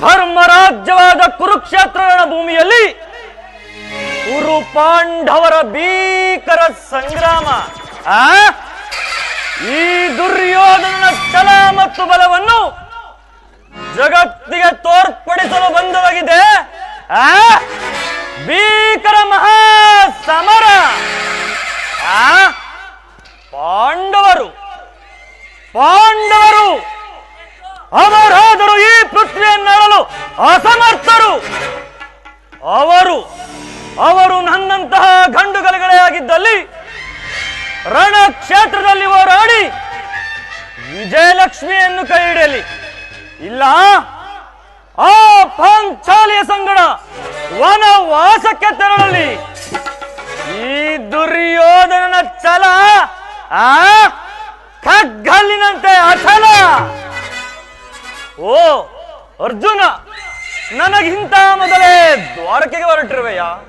ಧರ್ಮರಾಜ್ಯವಾದ ಕುರುಕ್ಷೇತ್ರ ಭೂಮಿಯಲ್ಲಿ ಕುರು ಪಾಂಡವರ ಭೀಕರ ಸಂಗ್ರಾಮ, ಆ? ಈ ದುರ್ಯೋಧನ ಛಲ ಮತ್ತು ಬಲವನ್ನು ಜಗತ್ತಿಗೆ ತೋರ್ಪಡಿಸಲು ಬಂದವಾಗಿದೆ ಆ? ಭೀಕರ ಮಹಾ ಸಮರ ಆ? ಪಾಂಡವರು ಪಾಂಡವರು ಅವರಾದರೂ ಈ ಪೃಥ್ವಿಯನ್ನಾಳಲು ಅಸಮರ್ಥರು. ಅವರು ಅವರು ನನ್ನಂತಹ ಗಂಡುಗಲಗಳೇ ಆಗಿದ್ದಲ್ಲಿ ರಣಕ್ಷೇತ್ರದಲ್ಲಿ ಹೋರಾಡಿ ವಿಜಯಲಕ್ಷ್ಮಿಯನ್ನು ಕೈ ಹಿಡಿಯಲಿ. ಇಲ್ಲ, ಆ ಪಾಂಚಾಲಿಯ ಸಂಗಡ ವನವಾಸಕ್ಕೆ ತೆರಳಲಿ. ಈ ದುರ್ಯೋಧನನ ಛಲ, ಆ ಕಗ್ಗಲ್ಲಿನಂತೆ ಅಚಲ. ಅರ್ಜುನ ನನಗಿಂತ ಮೊದಲೇ ದ್ವಾರಕೆಗೆ ಹೊರಟಿರುವೆಯಾ.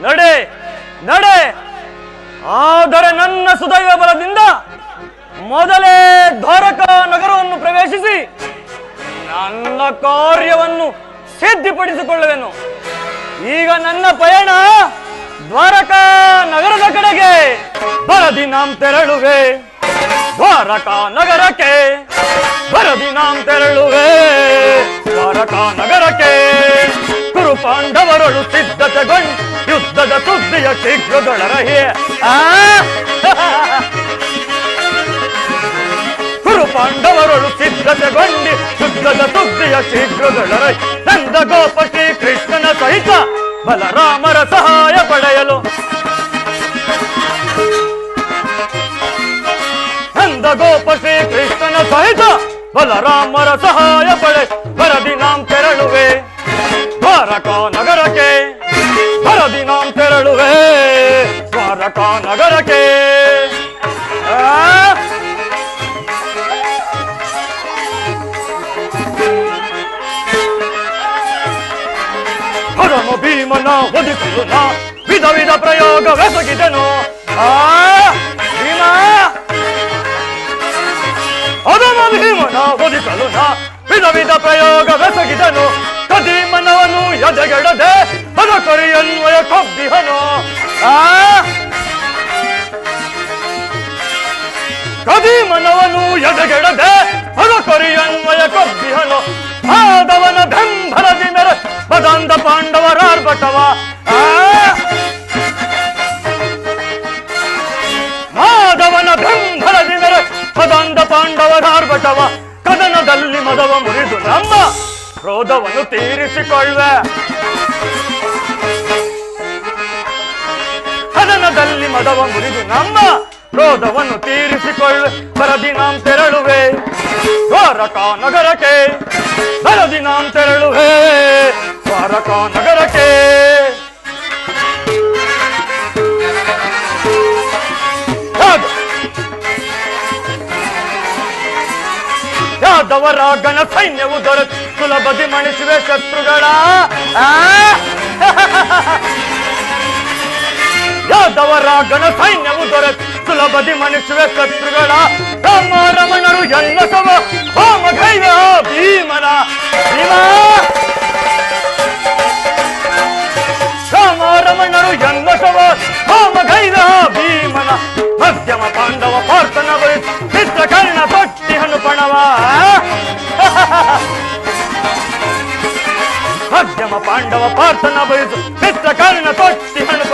ನಡೆ ನಡೆ. ಆದರೆ ನನ್ನ ಸುದೈವ ಬಲದಿಂದ ಮೊದಲೇ ದ್ವಾರಕ ನಗರವನ್ನು ಪ್ರವೇಶಿಸಿ ನನ್ನ ಕಾರ್ಯವನ್ನು ಸಿದ್ಧಿಪಡಿಸಿಕೊಳ್ಳುವೆನು. ಈಗ ನನ್ನ ಪಯಣ ದ್ವಾರಕಾ ನಗರದ ಕಡೆಗೆ. ಬರದಿ ನಾಂ ತೆರಳುವೆ. ದ್ವಾರಕಾ ನಗರಕ್ಕೆ ಬರದಿ ನಾಂ ತೆರಳುವೆ. ದ್ವಾರಕಾ ನಗರಕ್ಕೆ ಕುರು ಪಾಂಡವರಳು ಸಿದ್ಧತೆಗೊಂಡು ಯುದ್ಧದ ಸುದ್ದಿಯ ಶೀಘ್ರದೊಳರಹೆ. ಆ? ಪಾಂಡವರಳು ಸಿದ್ಧತೆಗೊಂಡಿ ಯುದ್ಧದ ಸುದ್ದಿಯ ಶೀಘ್ರದೊಳರೈ ನಂದ ಗೋಪ ಶ್ರೀ ಕೃಷ್ಣನ ಸಹಿತ ಬಲರಾಮರ ಸಹಾಯ ಪಡೆಯಲು ನಂದ ಗೋಪ ಶ್ರೀ ಕೃಷ್ಣನ ಸಹಿತ ಬಲರಾಮರ ಸಹಾಯ ಪಡೆ ಬರದಿ ನಾಂ ತೆರಳುವೆ. ದ್ವಾರಕಾ ನಗರಕ್ಕೆ ಬರದಿ ನಾಂ ತೆರಳುವೆ. ದ್ವಾರಕಾ ನಗರಕ್ಕೆ. ಆ? ಪರಮ ಭೀಮನ ಒದಿಸಲು ನಾ ವಿಧ ವಿಧ ಪ್ರಯೋಗವೆಸಗಿದನು? ಆ? ಭೀಮನ ವಿಧ ವಿಧ ಪ್ರಯೋಗ ಬೆಸಗಿದನು. ಕದಿ ಕದೀಮನವನು ಎದೆಗೆಡದೆ ಬದ ಕೊರಿಯನ್ವಯ ಕೊಬ್ಬಿಹನು. ಕದಿ ಮನವನು ಎದೆಗೆಡದೆ ಬದ ಕೊರಿಯನ್ವಯ ಕೊಬ್ಬಿಹನು. ಆದವನ ಬೆಂಬಲದಿ ಮೇರೆ ಬದಂದ ಪಾಂಡವರಾರ್ಭಟವ ಆ? ಮಾಧವನ ಬೆಂಬಲದಿ ಮೇರೆ ಬದಂದ ಪಾಂಡವರಾರ್ಭಟವ ಕದನದಲ್ಲಿ ಮದವ ಮುರಿದು ನಮ್ಮ ಕ್ರೋಧವನ್ನು ತೀರಿಸಿಕೊಳ್ಳುವೆ. ಕದನದಲ್ಲಿ ಮದವ ಮುರಿದು ನಮ್ಮ ಕ್ರೋಧವನ್ನು ತೀರಿಸಿಕೊಳ್ಳುವೆ. ಬರದಿ ನಾಂ ತೆರಳುವೆ. ದ್ವಾರಕಾ ನಗರಕ್ಕೆ, ಬರದಿ ನಾಂ ತೆರಳುವೆ. ದ್ವಾರಕಾ ನಗರಕ್ಕೆ. ಯಾದವರ ಗಣ ಸೈನ್ಯವು ದೊರೆತು ಸುಲಭದಿ ಮಣಿಸುವೆ ಶತ್ರುಗಳ? ಯಾದವರ ಗಣ ಸೈನ್ಯವು ದೊರೆತು ಸುಲಭದಿ ಮಣಿಸುವೆ ಶತ್ರುಗಳ. ರಾಮ ರಮಣರು ಎಲ್ಲ ಸವ ಹೋಮ ಭೀಮರ ಭೀಮ? ಮಧ್ಯಮ ಪಾಂಡವ ಪಾರ್ಥನ ಬಯಸು ಚಿತ್ರಕರ್ಣ ತೊಟ್ಟಿ ಹಣಪ,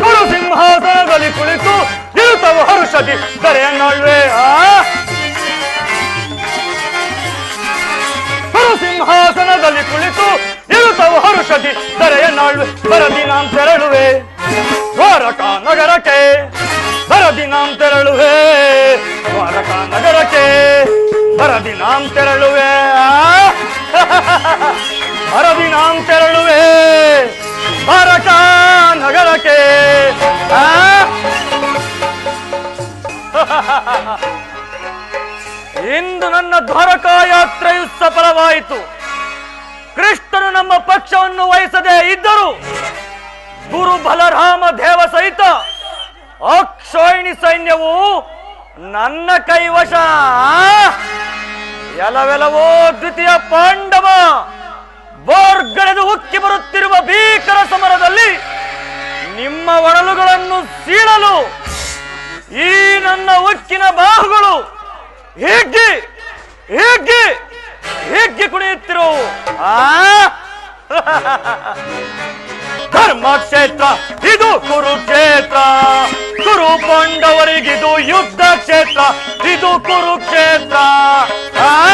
ಗುರು ಸಿಂಹಾಸನದಲ್ಲಿ ಕುಳಿತು ಇರುತ್ತವ ಹರುಷದಿ ದರೆಯನ್ನೊಳ್ವೆ ಆ! ಸಿಂಹಾಸನದಲ್ಲಿ ಕುಳಿತು ಇರುತ್ತವ ಹರುಷದಿ ದರೆಯನ್ನಾಳ್ವೆ ಬರದಿ ನಾಂ ತೆರಳುವೆ. ದ್ವಾರಕ ನಗರಕ್ಕೆ, ಬರದಿ ನಾಂ ತೆರಳುವೆ. ದ್ವಾರಕ ನಗರಕ್ಕೆ, ಬರದಿ ನಾಂ ತೆರಳುವೆ. ಆ? ಭಾರತ ನಗರಕ್ಕೆ. ಇಂದು ನನ್ನ ದ್ವಾರಕಾ ಯಾತ್ರೆಯು ಸಫಲವಾಯಿತು. ಕೃಷ್ಣನು ನಮ್ಮ ಪಕ್ಷವನ್ನು ವಹಿಸದೆ ಇದ್ದರು ಗುರು ಬಲರಾಮ ದೇವ ಸಹಿತ ಅಕ್ಷೋಯಿಣಿ ಸೈನ್ಯವು ನನ್ನ ಕೈವಶ. ಎಲವೆಲವೋ ದ್ವಿತೀಯ ಪಾಂಡವ. ಬೋರ್ಗಳೆದು ಉಕ್ಕಿ ಬರುತ್ತಿರುವ ಭೀಕರ ಸಮರದಲ್ಲಿ ನಿಮ್ಮ ಒಡಲುಗಳನ್ನು ಸೀಳಲು ಈ ನನ್ನ ಉಕ್ಕಿನ ಬಾಹುಗಳು ಹೇಗೆ ಹೇಗೆ ಹೇಗೆ ಕುಣಿಯುತ್ತಿರೋ? ಆ? ಧರ್ಮಕ್ಷೇತ್ರ, ಇದು ಕುರುಕ್ಷೇತ್ರ. ಕುರು ಪಾಂಡವರಿಗಿದು ಯುದ್ಧ ಕ್ಷೇತ್ರ ಇದು ಕುರುಕ್ಷೇತ್ರ. ಆ?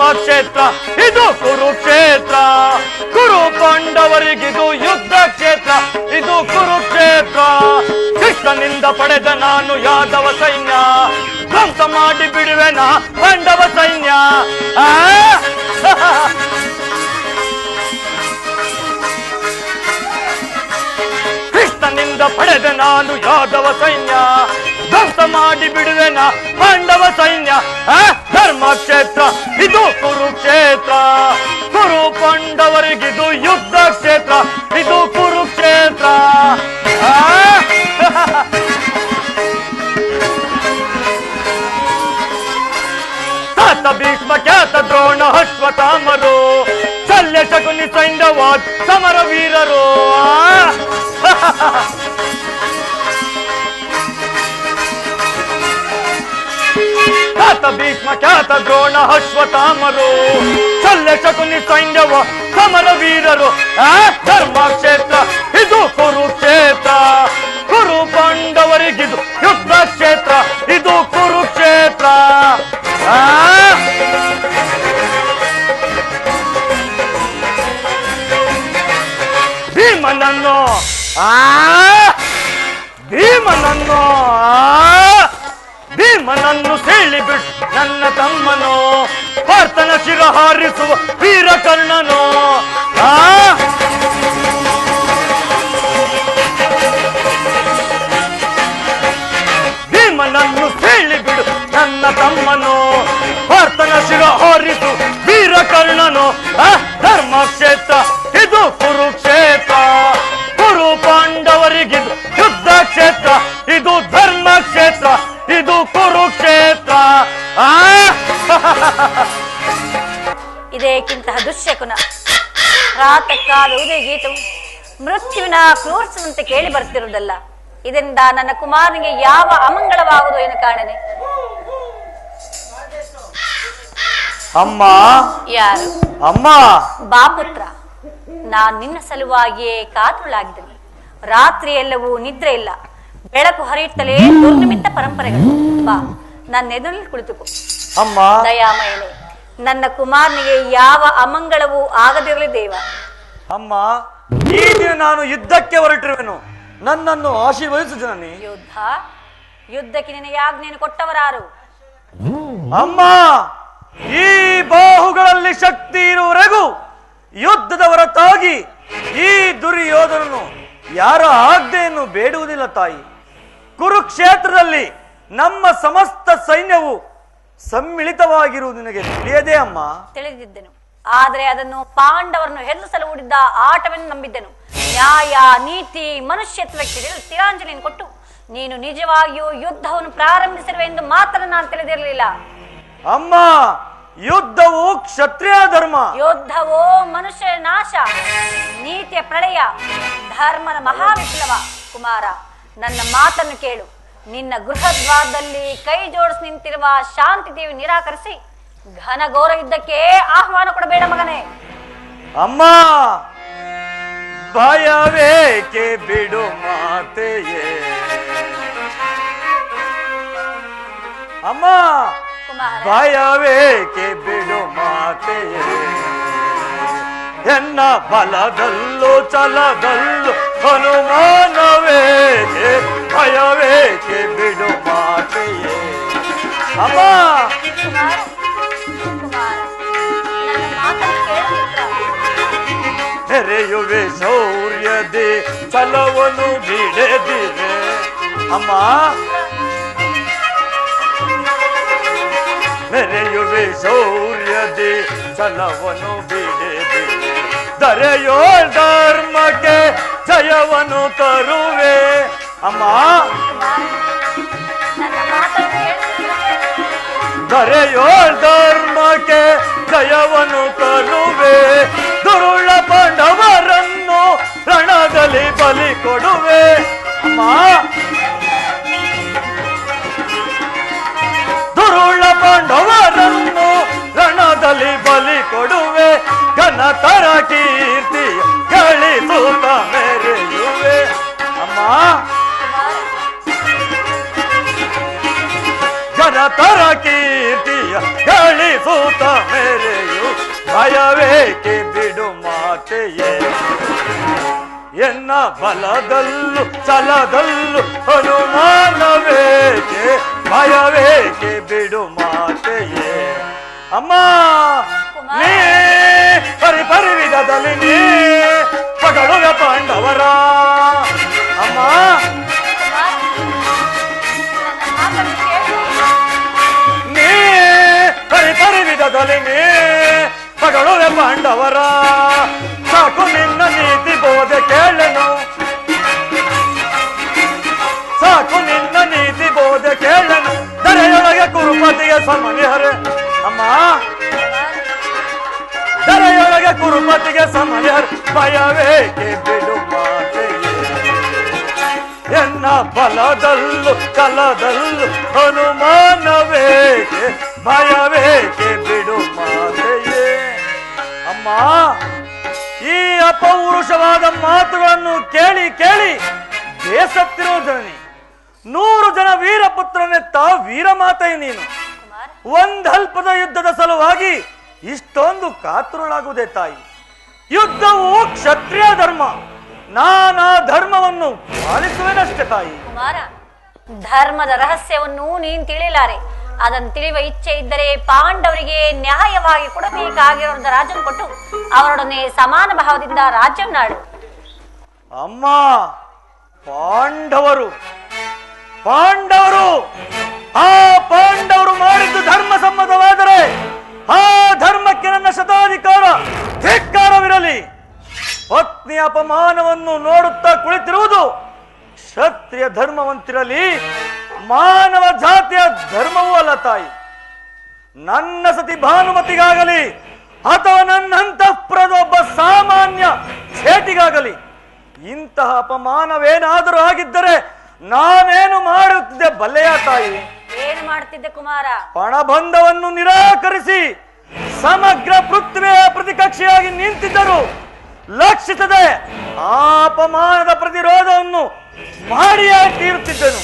ಧರ್ಮಕ್ಷೇತ್ರ ಇದು ಕುರುಕ್ಷೇತ್ರ. ಕುರು ಪಾಂಡವರಿಗಿದು ಯುದ್ಧ ಕ್ಷೇತ್ರ, ಇದು ಕುರುಕ್ಷೇತ್ರ. ಕೃಷ್ಣನಿಂದ ಪಡೆದ ನಾನು ಯಾದವ ಸೈನ್ಯ, ಧ್ವಂಸ ಮಾಡಿ ಬಿಡುವೆನ ಪಾಂಡವ ಸೈನ್ಯ? ಕೃಷ್ಣನಿಂದ ಪಡೆದ ನಾನು ಯಾದವ ಸೈನ್ಯ ಧ್ವಂಸ ಮಾಡಿ ಬಿಡುವೆನ ಪಾಂಡವ ಸೈನ್ಯ ಧರ್ಮ ಕ್ಷೇತ್ರ ಇದು ಕುರುಕ್ಷೇತ್ರ. ಕುರು ಪಾಂಡವರಿಗಿದು ಯುದ್ಧ ಕ್ಷೇತ್ರ ಇದು ಕುರುಕ್ಷೇತ್ರ? ತಾತ ಭೀಷ್ಮ ಖ್ಯಾತ ದ್ರೋಣ ಅಶ್ವತ್ಥಾಮರು ಶಲ್ಯ ಶಕುನಿ ಸೈಂಧವಾದ್ ಸಮರ ವೀರರು. ಭೀಷ್ಮ ಖ್ಯಾತ ದ್ರೋಣ ಅಶ್ವತಾಮರು ಶಲ್ಯ ಶಕುನಿ ಸೈನ್ಯವ ಸಮರ ವೀರರು. ಆ? ಧರ್ಮಕ್ಷೇತ್ರ, ಇದು ಕುರುಕ್ಷೇತ್ರ. ಕುರು ಪಾಂಡವರಿಗಿದು ಯುದ್ಧ ಕ್ಷೇತ್ರ ಇದು ಕುರುಕ್ಷೇತ್ರ. ಭೀಮನನ್ನು ಭೀಮನನ್ನು, ಆ? ಭೀಮನನ್ನು ಸೆಳಿಬಿಟ್ಟು ನನ್ನ ತಮ್ಮನೋ ಪಾರ್ಥನ ಶಿರ ಹಾರಿಸುವ ವೀರಕರ್ಣನೋ. ಆ? ಇದೇಕ್ಕಿಂತಹ ದುಶ್ಶಕುನ ಪ್ರಾತಃಕಾಲ ಉದಯ ಗೀತವು ಮೃತ್ಯುವಿನ ಕ್ರೂರಿಸುವಂತೆ ಕೇಳಿ ಬರ್ತಿರುವುದಲ್ಲ ಇದರಿಂದ ನನ್ನ ಕುಮಾರನಿಗೆ ಯಾವ ಅಮಂಗಳವಾಗುವುದು ಎಂದು ಕಾಣನೆ? ಅಮ್ಮ. ಯಾರು? ಅಮ್ಮ. ಬಾಪುತ್ರ ನಾನು ನಾನ್ ನಿನ್ನ ಸಲುವಾಗಿಯೇ ಕಾತುಳಾಗಿದ್ದೇನೆ. ರಾತ್ರಿ ಎಲ್ಲವೂ ನಿದ್ರೆ ಇಲ್ಲ. ಬೆಳಕು ಹರಿಯುತ್ತಲೇ ದುರ್ನಿಮಿತ್ತ ಪರಂಪರೆಗಳು. ಬಾ. ನನ್ನ ಎದುರಲ್ಲಿ ಕುಳಿತುಕೋ. ಅಮ್ಮ. ದಯಾಮಯನೆ ನನ್ನ ಕುಮಾರನಿಗೆ ಯಾವ ಅಮಂಗಳವೂ ಆಗದಿರಲಿ ದೇವ. ಅಮ್ಮ ಈ ದಿನ ನಾನು ಯುದ್ಧಕ್ಕೆ ಹೊರಟಿರುವೆನು. ನನ್ನನ್ನು ಆಶೀರ್ವದಿಸು ಜನನಿ. ಯುದ್ಧ ಯುದ್ಧಕ್ಕೆ ನಿನಗೆ ಆಜ್ಞೆಯನ್ನು ಕೊಟ್ಟವರಾರು. ಅಮ್ಮ ಈ ಬಾಹುಗಳಲ್ಲಿ ಶಕ್ತಿ ಇರುವವರೆಗೂ ಯುದ್ಧದ ಹೊರತಾಗಿ ಈ ದುರ್ಯೋಧನನು ಯಾರ ಆಜ್ಞೆಯನ್ನು ಬೇಡುವುದಿಲ್ಲ ತಾಯಿ. ಕುರುಕ್ಷೇತ್ರದಲ್ಲಿ ನಮ್ಮ ಸಮಸ್ತ ಸೈನ್ಯವು ಸಮ್ಮಿಳಿತವಾಗಿರುವುದು ನಿನಗೆ ತಿಳಿಯದೆ ಅಮ್ಮ? ತಿಳಿದಿದ್ದೆನು. ಆದರೆ ಅದನ್ನು ಪಾಂಡವರನ್ನು ಹೆದರಿಸಲು ಹೂಡಿದ್ದ ಆಟವೆಂದು ನಂಬಿದ್ದೆನು. ನ್ಯಾಯ ನೀತಿ ಮನುಷ್ಯತ್ವಕ್ಕೆ ತಿಳ- ತಿಲಾಂಜಲಿಯನ್ನು ಕೊಟ್ಟು ನೀನು ನಿಜವಾಗಿಯೂ ಯುದ್ಧವನ್ನು ಪ್ರಾರಂಭಿಸಿರುವೆ ಎಂದು ಮಾತ್ರ ನಾನು ತಿಳಿದಿರಲಿಲ್ಲ. ಅಮ್ಮ ಯುದ್ಧವು ಕ್ಷತ್ರಿಯ ಧರ್ಮ. ಯುದ್ಧವೋ ಮನುಷ್ಯ ನಾಶ. ನೀತಿಯ ಪ್ರಳಯ ಧರ್ಮದ ಮಹಾವಿಪ್ಲವ. ಕುಮಾರ ನನ್ನ ಮಾತನ್ನು ಕೇಳು. ನಿನ್ನ ಗೃಹದ್ವಾರದಲ್ಲಿ ಕೈ ಜೋಡಿಸಿ ನಿಂತಿರುವ ಶಾಂತಿ ದೇವಿ ನಿರಾಕರಿಸಿ ಘನ ಗೌರವ ಯುದ್ಧಕ್ಕೆ ಆಹ್ವಾನ ಕೊಡಬೇಡ ಮಗನೇ. ಅಮ್ಮ! ಭಯವೇಕೆ ಬಿಡು ಮಾತೆಯೇ. ಅಮ್ಮ! ಕುಮಾರ. ಭಯವೇಕೆ ಬಿಡು ಮಾತೆಯೇ. ಎನ್ನ ಬಲದಲ್ಲೂ ಚಲದಲ್ಲೂ ಹನುಮಾನವೇಕೆ ಭಯವೇಕೆ ಬಿಡು ಮಾತೆಯೇ ಅಮ್ಮ ಕುಮಾರ ಕುಮಾರ ನನ್ನ ಮಾತನ್ನು ಕೇಳು ಪುತ್ರ. ನೆರೆಯುವೆ ಶೌರ್ಯದೆ ಛಲವನ್ನು ಬಿಡದಿರೆ ಅಮ್ಮ ಮೆರೆಯುವೆ ಶೌರ್ಯದೆ ಛಲವನ್ನು ಬಿಡದಿರೆ ದರೆಯೋ ಧರ್ಮಕ್ಕೆ ಜಯವನ್ನು ತರುವೆ ಅಮ್ಮ? ಕರೆಯೋಳ್ ಧರ್ಮಕ್ಕೆ ಜಯವನ್ನು ತರುವೆ ದುರುಳ ಪಾಂಡವರನ್ನು ರಣದಲ್ಲಿ ಬಲಿ ಕೊಡುವೆ. ಅಮ್ಮ? ದುರುಳ ಪಾಂಡವರನ್ನು ರಣದಲ್ಲಿ ಬಲಿ ಕೊಡುವೆ. ಘನತರ ಭಯವೇಕೆ ಬಿಡು ಮಾತೆಯೇ. ಎನ್ನ ಬಲದಲ್ಲೂ ಛಲದಲ್ಲೂ ಹನುಮಾನವೇಕೆ ಭಯವೇಕೆ ಬಿಡು ಮಾತೆಯೇ. ಅಮ್ಮ ನೀ ಪರಿ ಪರಿವಿಧದಲ್ಲಿ ನೀ ಪಗಡುವ ಬಲದಲ್ಲೂ, ಕಲದಲ್ಲೂ ಹನುಮಾನವೇಕೆ ಭಯವೇಕೆ ಬಿಡು ಮಾತೆಯೇ? ಅಮ್ಮ, ಈ ಅಪೌರುಷವಾದ ಮಾತುಗಳನ್ನು ಕೇಳಿ ಕೇಳಿ ಬೇಸತ್ತಿರೋ ನೂರು ಜನ ವೀರಪುತ್ರನೆತ್ತ ವೀರಮಾತೆಯು ನೀನು. ಒಂದಲ್ಪದ ಯುದ್ಧದ ಸಲುವಾಗಿ ಇಷ್ಟೊಂದು ಕಾತುರಳಾಗುವುದೇ ತಾಯಿ. ಯುದ್ಧವು ಕ್ಷತ್ರಿಯ ಧರ್ಮ. ನಾನಾ ಧರ್ಮವನ್ನು ಪಾಲಿಸುವೆನಷ್ಟೇ ತಾಯಿ. ಕುಮಾರ ಧರ್ಮದ ರಹಸ್ಯವನ್ನು ನೀನ್ ತಿಳಿಲಾರೆ ಅದನ್ನು ತಿಳಿಯುವ ಇಚ್ಛೆ ಇದ್ದರೆ ಪಾಂಡವರಿಗೆ ನ್ಯಾಯವಾಗಿ ಕೊಡಬೇಕಾಗಿರೋದ ರಾಜ್ಯವನ್ನು ಕೊಟ್ಟು ಅವರೊಡನೆ ಸಮಾನ ಭಾವದಿಂದ ರಾಜ್ಯವನ್ನಾಡು ಅಮ್ಮ ಪಾಂಡವರು ಪಾಂಡವರು ಆ ಪಾಂಡವರು ಮಾಡಿದ್ದು ಧರ್ಮ ಸಮ್ಮತವಾದರೆ ಆ ಧರ್ಮಕ್ಕೆ ನನ್ನ ಶತಾಧಿಕಾರ ಧಿಕ್ಕಾರವಿರಲಿ. ಪತ್ನಿ ಅಪಮಾನವನ್ನು ನೋಡುತ್ತಾ ಕುಳಿತಿರುವುದು ಕ್ಷತ್ರಿಯ ಧರ್ಮವಂತಿರಲಿ ಮಾನವ ಜಾತಿಯ ಧರ್ಮವೂ ಅಲ್ಲ ತಾಯಿ. ನನ್ನ ಸತಿ ಭಾನುಮತಿಗಾಗಲಿ ಅಥವಾ ನನ್ನ ಅಂತಃಪುರದ ಒಬ್ಬ ಸಾಮಾನ್ಯ ಛೇಟಿಗಾಗಲಿ ಇಂತಹ ಅಪಮಾನವೇನಾದರೂ ಆಗಿದ್ದರೆ ನಾನೇನು ಮಾಡುತ್ತಿದ್ದೆ ಬಲ್ಲೆಯ ತಾಯಿ? ಏನು ಮಾಡ್ತಿದ್ದೆ ಕುಮಾರ? ಪಣಬಂಧವನ್ನು ನಿರಾಕರಿಸಿ ಸಮಗ್ರ ಪೃಥ್ವಿಯ ಪ್ರತಿಕಕ್ಷೆಯಾಗಿ ನಿಂತಿದ್ದರು. ಲಕ್ಷಿಸದೆ ಅಪಮಾನದ ಪ್ರತಿರೋಧವನ್ನು ಮಾಡಿಯೇ ತೀರುತ್ತಿದ್ದನು.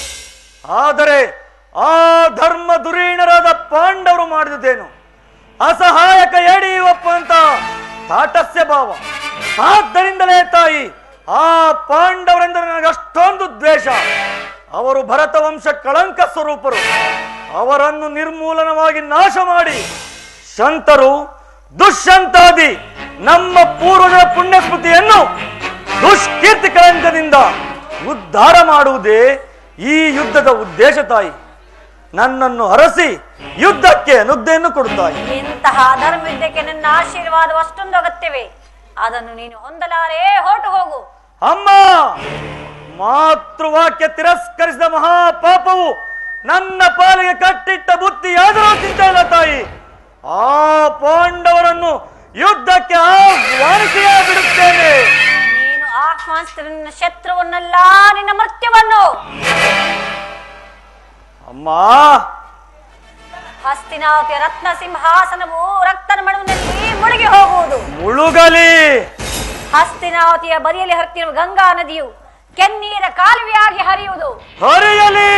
ಆದರೆ ಆ ಧರ್ಮ ದುರೀಣರಾದ ಪಾಂಡವರು ಮಾಡಿದ್ದೇನು ಅಸಹಾಯಕ ಎಡಿಯುವಪ್ಪ ಅಂತ ತಾಟಸ್ಯ ಭಾವ. ಆದ್ದರಿಂದಲೇ ತಾಯಿ, ಆ ಪಾಂಡವರೆಂದರೆ ನನಗೆ ಅಷ್ಟೊಂದು ದ್ವೇಷ. ಅವರು ಭರತ ವಂಶ ಕಳಂಕ ಸ್ವರೂಪರು. ಅವರನ್ನು ನಿರ್ಮೂಲನವಾಗಿ ನಾಶ ಮಾಡಿ ಶಂತರು ದುಷ್ಯಂತಾದಿ ನಮ್ಮ ಪೂರ್ವಜರ ಪುಣ್ಯ ಸ್ಮೃತಿಯನ್ನು ದುಷ್ಕೀರ್ತಿ ಕಳಂಕದಿಂದ ಉದ್ಧಾರ ಮಾಡುವುದೇ ಈ ಯುದ್ಧದ ಉದ್ದೇಶ ತಾಯಿ. ನನ್ನನ್ನು ಅರಸಿ ಯುದ್ಧಕ್ಕೆ ನುದ್ದೆಯನ್ನು ಕೊಡುತ್ತಾಯಿ. ಇಂತಹ ಧರ್ಮಯುದ್ಧಕ್ಕೆ ನನ್ನ ಆಶೀರ್ವಾದ ಅಷ್ಟೊಂದು ಅಗತ್ಯವೇ. ಅದನ್ನು ನೀನು ಹೊಂದಲಾರೆ ಹೊರಟು ಹೋಗು. ಅಮ್ಮ ಮಾತೃವಾಕ್ಯ ತಿರಸ್ಕರಿಸಿದ ಮಹಾಪಾಪವು ನನ್ನ ಪಾಲಿಗೆ ಕಟ್ಟಿಟ್ಟ ಬುತ್ತಿಯಾದರೂ ಚಿಂತೆ ಇಲ್ಲ ತಾಯಿ. ಆ ಪಾಂಡವರನ್ನು ಯುದ್ಧಕ್ಕೆ ಆಹ್ವಾನಿಸಿಯೇ ಬಿಡುತ್ತೇನೆ ನೀನು ಆಹ್ವಾನಿಸಿದ ನಿನ್ನ ಶತ್ರುವನ್ನಲ್ಲ ನಿನ್ನ ಮೃತ್ಯುವನ್ನು. ಅಮ್ಮ. ಹಸ್ತಿನಾವತಿಯ ರತ್ನ ಸಿಂಹಾಸನವು ರಕ್ತನ ಮಡುವಿನಲ್ಲಿ ಮುಳುಗಿ ಹೋಗುವುದು. ಮುಳುಗಲಿ. ಹಸ್ತಿನಾವತಿಯ ಬದಿಯಲ್ಲಿ ಹರಿತಿರುವ ಗಂಗಾ ನದಿಯು ಕೆನ್ನೀರ ಕಾಲುವೆಯಾಗಿ ಹರಿಯುವುದು. ಹರಿಯಲಿ.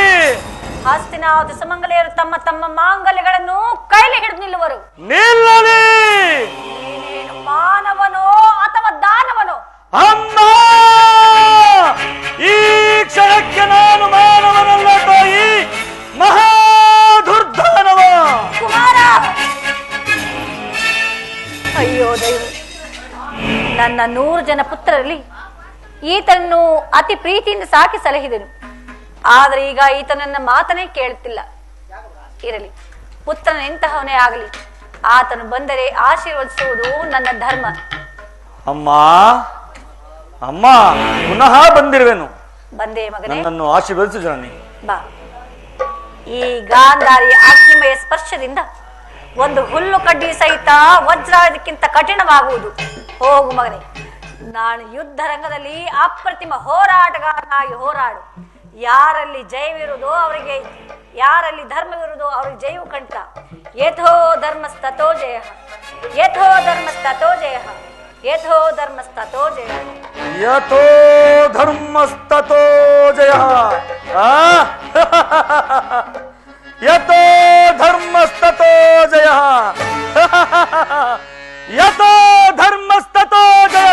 ಹಸ್ತಿನಾವತಿ ಸುಮಂಗಲೆಯರು ತಮ್ಮ ತಮ್ಮ ಮಾಂಗಲ್ಯಗಳನ್ನು ಕೈಲಿ ಹಿಡಿದು ನಿಲ್ಲುವರು. ನಿಲ್ಲಲಿ. ಅಮ್ಮ! ಈ ಕ್ಷಣಕ್ಕೆ ನಾನು ಮಾನವನಲ್ಲ ತಾಯಿ ಮಹಾ ಕುಮಾರ! ಅಯ್ಯೋ ದೈವ ನನ್ನ ನೂರು ಜನ ಪುತ್ರರಲ್ಲಿ ಈತನನ್ನು ಅತಿ ಪ್ರೀತಿಯಿಂದ ಸಾಕಿ ಸಲಹಿದನು. ಆದರೆ ಈಗ ಈತನನ್ನ ಮಾತನೇ ಕೇಳುತ್ತಿಲ್ಲ ಇರಲಿ ಪುತ್ರನ ಎಂತಹವನೇ ಆಗಲಿ. ಆತನು ಬಂದರೆ ಆಶೀರ್ವದಿಸುವುದು ನನ್ನ ಧರ್ಮ. ಅಮ್ಮ! ಅಮ್ಮ ಪುನಃ ಬಂದಿರುವೆನು. ಬಂದೆ ಮಗನೇ. ನನ್ನನ್ನು ಆಶೀರ್ವದಿಸು ಜನನಿ. ಬಾ. ಈ ಗಾಂಧಾರಿ ಅಗ್ನಿಮಯ ಸ್ಪರ್ಶದಿಂದ ಒಂದು ಹುಲ್ಲು ಕಡ್ಡಿ ಸಹಿತ ವಜ್ರಕ್ಕಿಂತ ಕಠಿಣವಾಗುವುದು. ಹೋಗು ಮಗನೇ. ನಾನು ಯುದ್ಧ ರಂಗದಲ್ಲಿ ಅಪ್ರತಿಮ ಹೋರಾಟಗಾರನಾಗಿ ಹೋರಾಡು. ಯಾರಲ್ಲಿ ಜಯವಿರುವುದೋ ಅವರಿಗೆ ಯಾರಲ್ಲಿ ಧರ್ಮವಿರುವುದೋ ಅವ್ರಿಗೆ ಜಯವು ಕಂಠ. ಯಥೋ ಧರ್ಮಸ್ತಥೋ ಜಯ. ಯಥೋ ಧರ್ಮಸ್ತಥೋ ಜಯ. ಯಥೋ ಧರ್ಮಸ್ತೋ ಜಯ. ಯಥೋ ಧರ್ಮಸ್ತೋ ಜಯ? ಯಥೋ ಧರ್ಮಸ್ತಥೋ ಜಯ. ಯಥೋ ಧರ್ಮಸ್ತತೋ ಜಯ.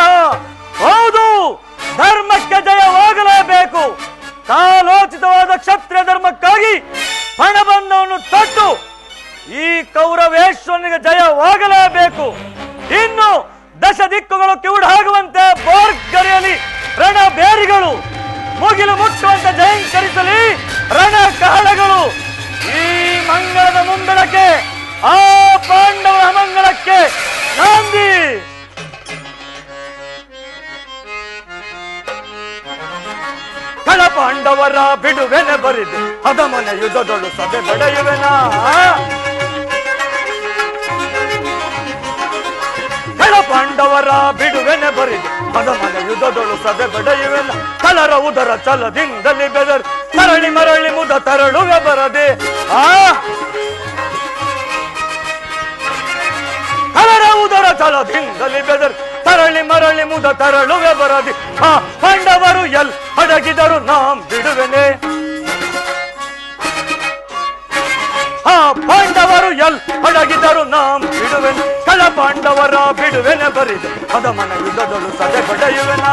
ಹೌದು, ಧರ್ಮಕ್ಕೆ ಜಯವಾಗಲೇಬೇಕು. ಕಾಲೋಚಿತವಾದ ಕ್ಷತ್ರಿಯ ಧರ್ಮಕ್ಕಾಗಿ ಹಣಬಂಧವನ್ನು ತೊಟ್ಟು ಈ ಕೌರವೇಶ್ವರನಿಗೆ ಜಯವಾಗಲೇಬೇಕು. ಇನ್ನು ದಶ ದಿಕ್ಕುಗಳು ಕಿವುಡಾಗುವಂತೆ ಬೋರ್ಗರೆಯಲಿ ರಣ ಬೇರಿಗಳು ಮುಗಿಲು ಮುಟ್ಟುವಂತೆ ಜಯಂಕರಿಸಲಿ ರಣ ಕಹಳಗಳು ಈ ಮಂಗಳದ ಮುಂಬೆಳಕೆ ಆ ಪಾಂಡವರ ಮಂಗಳಕ್ಕೆ ನಾಂದಿ ಪಾಂಡವರ ಬಿಡುವೆನೆ ಬರಿದೆ ಹದಮನೆ ಯುದ್ಧದೊಳು ಸಭೆ ಬಡೆಯುವೆನಾ ಕಳ ಪಾಂಡವರ ಬಿಡುವೆನೆ ಬರಿದೆ ಹದಮನೆ ಯುದ್ಧದೊಳು ಸದೆ ಬಡೆಯುವೆನ ಕಲರ ಉದರ ಛಲದಿಂದಲಿ ಬೆದರ್. ಮರಳಿ ಮರಳಿ ಮುದ ತರಳುವೆ ಬರದೆ. ಆ? ಕಲರ ಉದರ ಛಲದಿಂದಲಿ ಬೆದರ್. ತರಳಿ ಮರಳಿ ಮುದ ತರಳುವೆ ಬರದೆ. ಆ, ಪಾಂಡವರು ಎಲ್ ಅಡಗಿದರು ನಾಂ ಬಿಡುವೆನೆ. ಆ ಪಾಂಡವರು ಎಲ್ ಅಡಗಿದರು ನಾಂ ಬಿಡುವೆನು. ಕಳ ಪಾಂಡವರ ಬಿಡುವೆನೆ ಬರಿದು. ಅದ ಮನ ಯುದ್ಧದಳು ಸದೆ ಬಡೆಯುವೆನ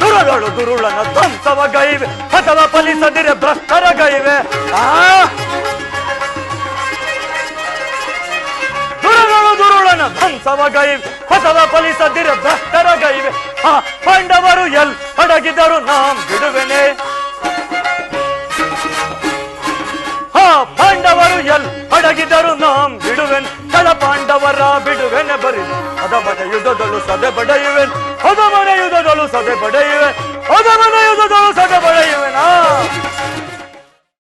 ದುರಗಳು ದುರುಳನ ಧ್ವಂಸವ ಗೈವೆ. ಅಥವಾ ಫಲಿಸದಿರೆ ಭ್ರಷ್ಟರ ಗೈವೆ. ಆ? ದುರುಳನ ಧ್ವಂಸವ ಗೈವೆ. ಅಥವಾ ಫಲಿಸದಿರೆ ಭ್ರಷ್ಟರ ಗೈವೆ. ಆ ಪಾಂಡವರು ಎಲ್ ಅಡಗಿದರು ನಾಂ ಬಿಡುವೆನೆ? ಪಾಂಡವರು ಎಲ್ ಅಡಗಿದರು ನಾಂ ಬಿಡುವೆನ್? ಕಲ ಪಾಂಡವರ ಬಿಡುವೆನೆ ಬರಿ ಅದಮನ ಯುದ್ಧದಲ್ಲೂ ಸದೆ ಬಡೆಯುವೆನ್ ಅದಮನ ಯುದ್ಧದಲ್ಲೂ ಸದೆ ಬಡೆಯುವೆ ಅದಮನ ಯುದ್ಧದಲ್ಲೂ ಸದೆ